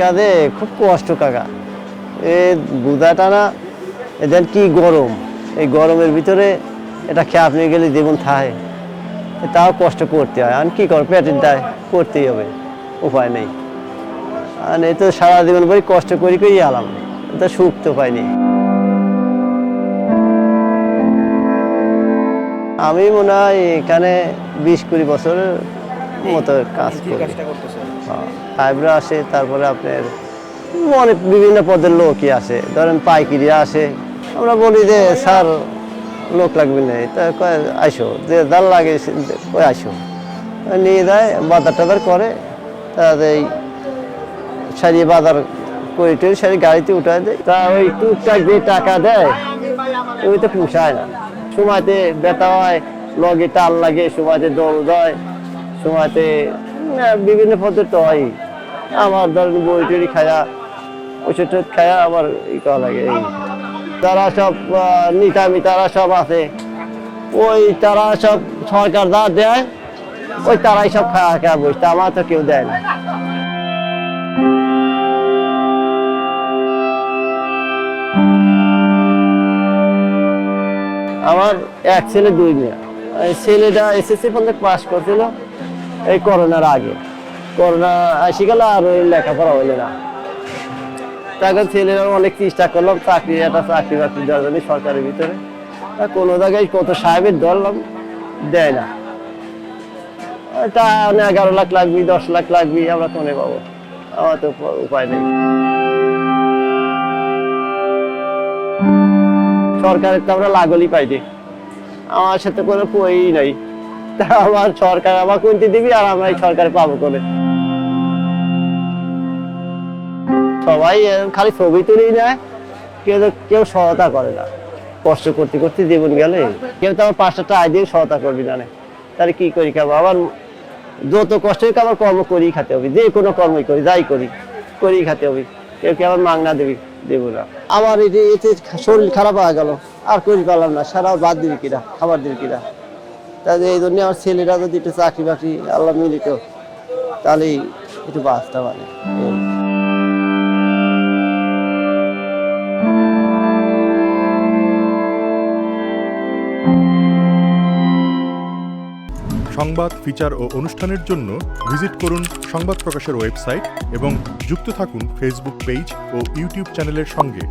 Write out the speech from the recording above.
কাজে খুব কষ্ট, কাকা। এ বুধাটা না এদের কি গরম। এই গরমের ভিতরে এটা খেয়ে নিয়ে গেলে জীবন থাকে তাও কষ্ট করতে হয়। আর কি কর, পেটের দায়, করতেই হবে। উপায় নেই। আর এই তো সারা জীবন ভরি কষ্ট করি করি আলাম এটা সুখ তো পাইনি। আমি মনে হয় এখানে বিশ কুড়ি বছরের মতো কাজ করি। কাজটা আসে তারপরে আপনার অনেক বিভিন্ন পদের লোকই আসে। ধরেন পাইকিরি আসে। আমরা বলি যে স্যার লোক লাগবে না। তা আইসো। যে যার লাগে ওই আইসো। নিয়ে যায় বাজার টাজার করে। তাদের এই সারিয়ে বাজার করে টরে সারি গাড়িতে উঠায় দেয়। তা ওই টুকটাক যে টাকা দেয় ওই তো পুষায় না। সময়তে ব্যথা হয় লগে টাল লাগে সময়তে দোল দেয় সময়তে বিভিন্ন পদ্ধতি হয়। আমার ধরেন বই টড়ি খায়া ওষুধ খায়া আবার ই করা লাগে। তারা সব নিকামি তারা সব আছে। ওই তারা সব সরকার যা দেয়, ওই তারাই সব খাওয়া খাওয়া বসতে আমার তো কেউ দেয় না। আমার এক ছেলে, দুই মেয়ে। ছেলেটা এসএসসি পর্যন্ত পাস করছিল। এই করোনার আগে। করোনা আসি গেল আর ওই লেখাপড়া হইল না। তাকে ছেলেরা অনেক চেষ্টা করলাম চাকরি, একটা চাকরি বাকরি দেওয়ার সরকারের ভিতরে। কোনো জায়গায় কত সাহেবের ধরলাম দেয় না। তা এগারো লাখ লাগবি, দশ লাখ লাগবি, আমরা কোনে পাবো? আমার তো উপায় নেই। সরকারের তো আমরা লাগলই পাইনি। আমার সাথে কোনো পই নাই। তা আমার সরকার আমার কোনটি দিবি আর আমরা সরকারে পাবো করে সবাই খালি ছবি তুলেই নেয় কেউ কেউ সহায়তা করে না। কষ্ট করতে করতে জীবন গেলে। কেউ তো আমার পাঁচটা টাকা দিয়ে সহায়তা করবি না তাহলে কি করি খাব? আবার যত কষ্ট হোক আমার কর্ম করেই খেতে হবে। যে কোনো কর্মই করি, যাই করি, করেই খেতে হবে। কেউ কে আবার মাংনা দেবি? দেবো না। আমার এতে শরীর খারাপ হয়ে গেল। আর করি পারলাম না। সারা বাদ দিবি কিনা খাবার দিবি কিনা তাহলে এই জন্য আমার ছেলেরা যদি একটু চাকরি বাকরি, আল্লাহ মিলিত তাহলেই একটু বাঁচতে পারে। সংবাদ, ফিচার ও অনুষ্ঠানের জন্য ভিজিট করুন সংবাদ প্রকাশের ওয়েবসাইট এবং যুক্ত থাকুন ফেসবুক পেজ ও ইউটিউব চ্যানেলের সঙ্গে।